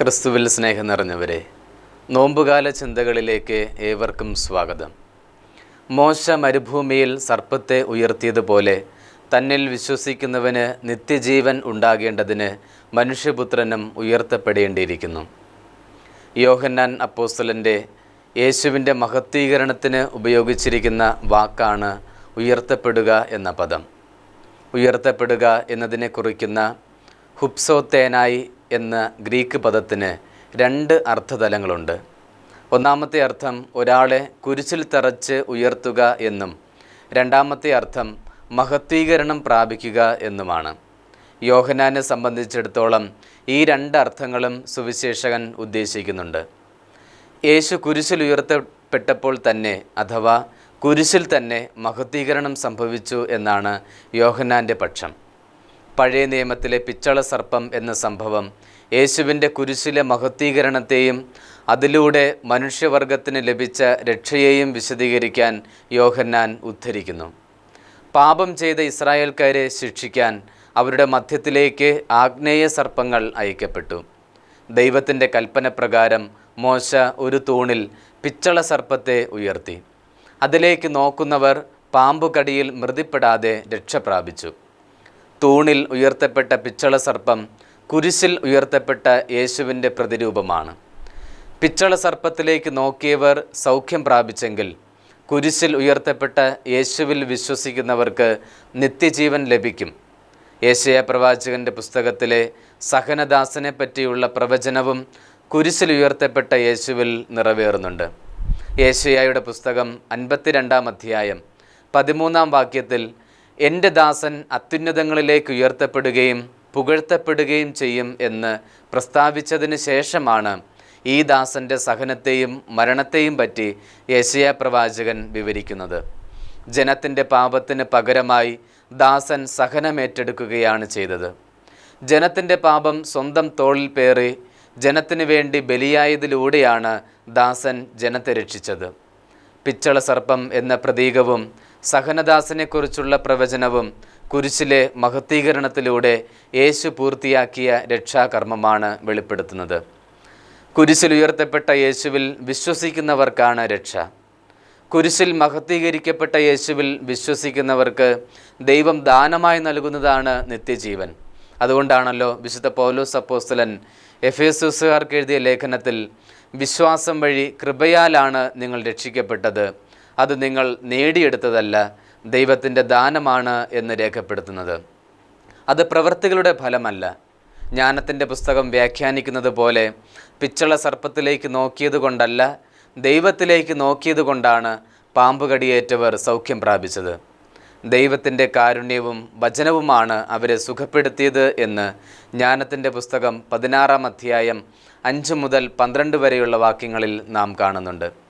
ക്രിസ്തുവിൽ സ്നേഹം നിറഞ്ഞവരെ നോമ്പുകാല ചിന്തകളിലേക്ക് ഏവർക്കും സ്വാഗതം. മോശ മരുഭൂമിയിൽ സർപ്പത്തെ ഉയർത്തിയതുപോലെ തന്നിൽ വിശ്വസിക്കുന്നവന് നിത്യജീവൻ ഉണ്ടാകേണ്ടതിന് മനുഷ്യപുത്രനും ഉയർത്തപ്പെടേണ്ടിയിരിക്കുന്നു. യോഹന്നാൻ അപ്പോസ്തലന്റെ യേശുവിന്റെ മഹത്വീകരണത്തിന് ഉപയോഗിച്ചിരിക്കുന്ന വാക്കാണ് ഉയർത്തപ്പെടുക എന്ന പദം. ഉയർത്തപ്പെടുക എന്നതിനെ കുറിക്കുന്ന ഹുപ്സോത്തേനായി എന്ന ഗ്രീക്ക് പദത്തിന് രണ്ട് അർത്ഥതലങ്ങളുണ്ട്. ഒന്നാമത്തെ അർത്ഥം ഒരാളെ കുരിശിൽ തറച്ച് ഉയർത്തുക എന്നും രണ്ടാമത്തെ അർത്ഥം മഹത്വീകരണം പ്രാപിക്കുക എന്നുമാണ്. യോഹനാനെ സംബന്ധിച്ചിടത്തോളം ഈ രണ്ട് അർത്ഥങ്ങളും സുവിശേഷകൻ ഉദ്ദേശിക്കുന്നുണ്ട്. യേശു കുരിശിൽ ഉയർത്തപ്പെട്ടപ്പോൾ തന്നെ അഥവാ കുരിശിൽ തന്നെ മഹത്വീകരണം സംഭവിച്ചു എന്നാണ് യോഹനാന്റെ പക്ഷം. പഴയ നിയമത്തിലെ പിച്ചള സർപ്പം എന്ന സംഭവം യേശുവിന്റെ കുരിശിലെ മഹത്വീകരണത്തെയും അതിലൂടെ മനുഷ്യവർഗത്തിന് ലഭിച്ച രക്ഷയെയും വിശദീകരിക്കാൻ യോഹന്നാൻ ഉദ്ധരിക്കുന്നു. പാപം ചെയ്ത ഇസ്രായേൽക്കാരെ ശിക്ഷിക്കാൻ അവരുടെ മധ്യത്തിലേക്ക് ആഗ്നേയ സർപ്പങ്ങൾ അയക്കപ്പെട്ടു. ദൈവത്തിന്റെ കൽപ്പന പ്രകാരം മോശ ഒരു തൂണിൽ പിച്ചള സർപ്പത്തെ ഉയർത്തി. അതിലേക്ക് നോക്കുന്നവർ പാമ്പുകടിയിൽ മൃതിപ്പെടാതെ രക്ഷ പ്രാപിച്ചു തൂണിൽ ഉയർത്തപ്പെട്ട പിച്ചള സർപ്പം കുരിശിൽ ഉയർത്തപ്പെട്ട യേശുവിന്റെ പ്രതിരൂപമാണ്. പിച്ചള സർപ്പത്തിലേക്ക് നോക്കിയവർ സൗഖ്യം പ്രാപിച്ചെങ്കിൽ കുരിശിൽ ഉയർത്തപ്പെട്ട യേശുവിൽ വിശ്വസിക്കുന്നവർക്ക് നിത്യജീവൻ ലഭിക്കും. യേശയ പ്രവാചകന്റെ പുസ്തകത്തിലെ സഹനദാസനെ പറ്റിയുള്ള പ്രവചനവും കുരിശിൽ ഉയർത്തപ്പെട്ട യേശുവിൽ നിറവേറുന്നുണ്ട്. യേശയായുടെ പുസ്തകം അൻപത്തിരണ്ടാം അധ്യായം പതിമൂന്നാം വാക്യത്തിൽ എന്റെ ദാസൻ അത്യുന്നതങ്ങളിലേക്ക് ഉയർത്തപ്പെടുകയും പുകഴ്ത്തപ്പെടുകയും ചെയ്യും എന്ന് പ്രസ്താവിച്ചതിന് ശേഷമാണ് ഈ ദാസന്റെ സഹനത്തെയും മരണത്തെയും പറ്റി യേശയ പ്രവാചകൻ വിവരിക്കുന്നത്. ജനത്തിന്റെ പാപത്തിന് പകരമായി ദാസൻ സഹനമേറ്റെടുക്കുകയാണ് ചെയ്തത്. ജനത്തിന്റെ പാപം സ്വന്തം തോളിൽ പേറി ജനത്തിനു വേണ്ടി ബലിയായതിലൂടെയാണ് ദാസൻ ജനത്തെ രക്ഷിച്ചത്. പിച്ചള സർപ്പം എന്ന പ്രതീകവും സഹനദാസനെക്കുറിച്ചുള്ള പ്രവചനവും കുരിശിലെ മഹത്തീകരണത്തിലൂടെ യേശു പൂർത്തിയാക്കിയ രക്ഷാകർമ്മമാണ് വെളിപ്പെടുത്തുന്നത്. കുരിശിൽ ഉയർത്തപ്പെട്ട യേശുവിൽ വിശ്വസിക്കുന്നവർക്കാണ് രക്ഷ. കുരിശിൽ മഹത്തീകരിക്കപ്പെട്ട യേശുവിൽ വിശ്വസിക്കുന്നവർക്ക് ദൈവം ദാനമായി നൽകുന്നതാണ് നിത്യജീവൻ. അതുകൊണ്ടാണല്ലോ വിശുദ്ധ പൗലോസ് അപ്പോസ്തലൻ എഫേസുസുകാർക്ക് എഴുതിയ ലേഖനത്തിൽ വിശ്വാസം വഴി കൃപയാലാണ് നിങ്ങൾ രക്ഷിക്കപ്പെട്ടത്. അത് നിങ്ങൾ നേടിയെടുത്തതല്ല ദൈവത്തിന്റെ ദാനമാണ് എന്ന് രേഖപ്പെടുത്തുന്നത്. അത് പ്രവൃത്തികളുടെ ഫലമല്ല. ജ്ഞാനത്തിന്റെ പുസ്തകം വ്യാഖ്യാനിക്കുന്നത് പോലെ പിച്ചള സർപ്പത്തിലേക്ക് നോക്കിയത് കൊണ്ടല്ല ദൈവത്തിലേക്ക് നോക്കിയത് കൊണ്ടാണ് സൗഖ്യം പ്രാപിച്ചത്. ദൈവത്തിന്റെ കാരുണ്യവും വചനവുമാണ് അവരെ സുഖപ്പെടുത്തിയത് എന്ന് ജ്ഞാനത്തിന്റെ പുസ്തകം പതിനാറാം അധ്യായം അഞ്ച് മുതൽ പന്ത്രണ്ട് വരെയുള്ള വാക്യങ്ങളിൽ നാം കാണുന്നുണ്ട്.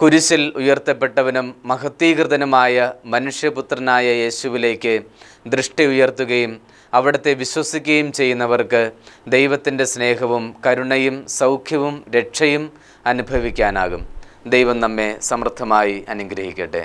കുരിശിൽ ഉയർത്തപ്പെട്ടവനും മഹത്തീകൃതനുമായ മനുഷ്യപുത്രനായ യേശുവിലേക്ക് ദൃഷ്ടി ഉയർത്തുകയും അവിടുത്തെ വിശ്വസിക്കുകയും ചെയ്യുന്നവർക്ക് ദൈവത്തിന്റെ സ്നേഹവും കരുണയും സൗഖ്യവും രക്ഷയും അനുഭവിക്കാനാകും. ദൈവം നമ്മെ സമൃദ്ധമായി അനുഗ്രഹിക്കട്ടെ.